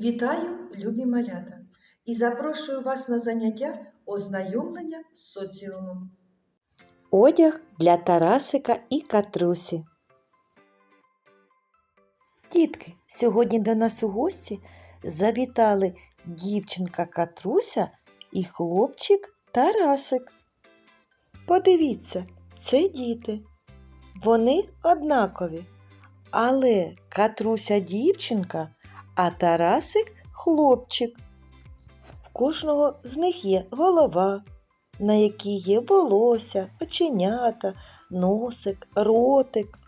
Вітаю, любі малята, і запрошую вас на заняття ознайомлення з соціумом. Одяг для Тарасика і Катрусі. Дітки, сьогодні до нас у гості завітали дівчинка Катруся і хлопчик Тарасик. Подивіться, це діти. Вони однакові. Але Катруся дівчинка, а Тарасик хлопчик. В кожного з них є голова, на якій є волосся, оченята, носик, ротик,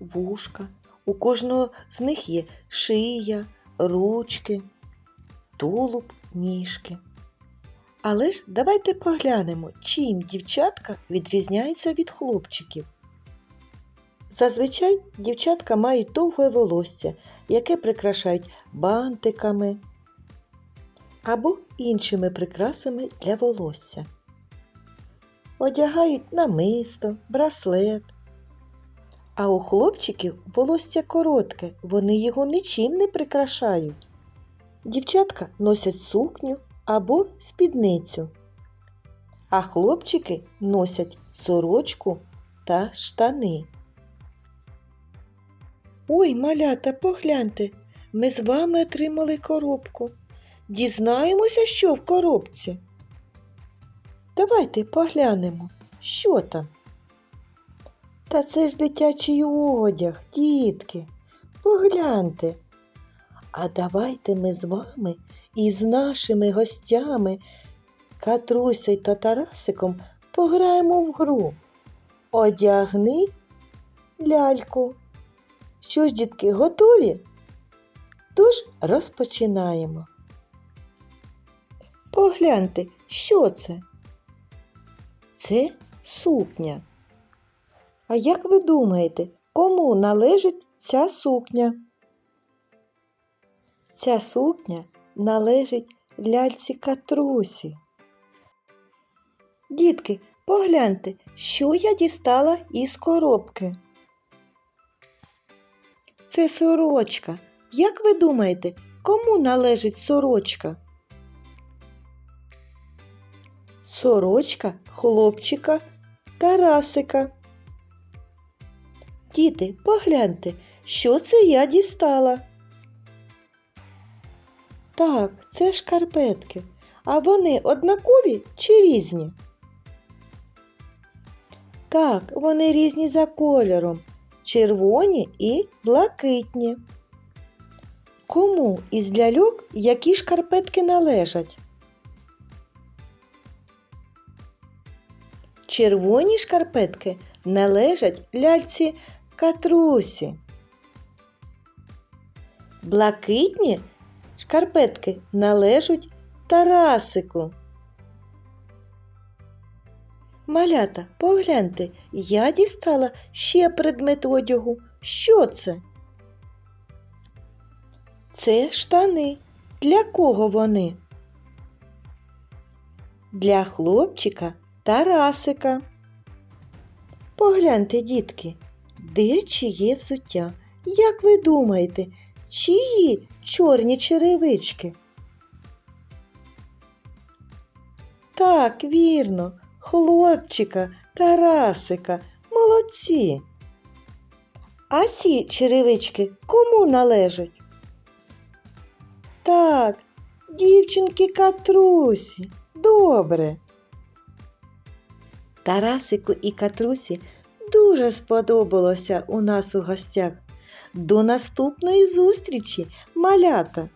вушка. У кожного з них є шия, ручки, тулуб, ніжки. Але ж давайте поглянемо, чим дівчатка відрізняються від хлопчиків. Зазвичай дівчатка мають довге волосся, яке прикрашають бантиками або іншими прикрасами для волосся. Одягають намисто, браслет. А у хлопчиків волосся коротке, вони його нічим не прикрашають. Дівчатка носять сукню або спідницю, а хлопчики носять сорочку та штани. Ой, малята, погляньте, ми з вами отримали коробку. Дізнаємося, що в коробці. Давайте поглянемо, що там. Та це ж дитячий одяг, дітки. Погляньте. А давайте ми з вами і з нашими гостями Катрусею та Тарасиком пограємо в гру. Одягни ляльку. Що ж, дітки, готові? Тож розпочинаємо. Погляньте, що це? Це сукня. А як ви думаєте, кому належить ця сукня? Ця сукня належить ляльці катрусі. Дітки, погляньте, що я дістала із коробки. Це сорочка. Як ви думаєте, кому належить сорочка? Сорочка хлопчика Тарасика. Діти, погляньте, що це я дістала. Так, це шкарпетки. А вони однакові чи різні? Так, вони різні за кольором, червоні і блакитні. Кому із ляльок які шкарпетки належать? Червоні шкарпетки належать ляльці катрусі. Блакитні шкарпетки належать Тарасику. Малята, погляньте, я дістала ще предмет одягу. Що це? Це штани. Для кого вони? Для хлопчика Тарасика. Погляньте, дітки, де чиє взуття? Як ви думаєте, чиї чорні черевички? Так, вірно, хлопчика Тарасика, молодці. А ці черевички кому належать? Так, дівчинки Катрусі. Добре. Тарасику і Катрусі дуже сподобалося у нас у гостях. До наступної зустрічі, малята!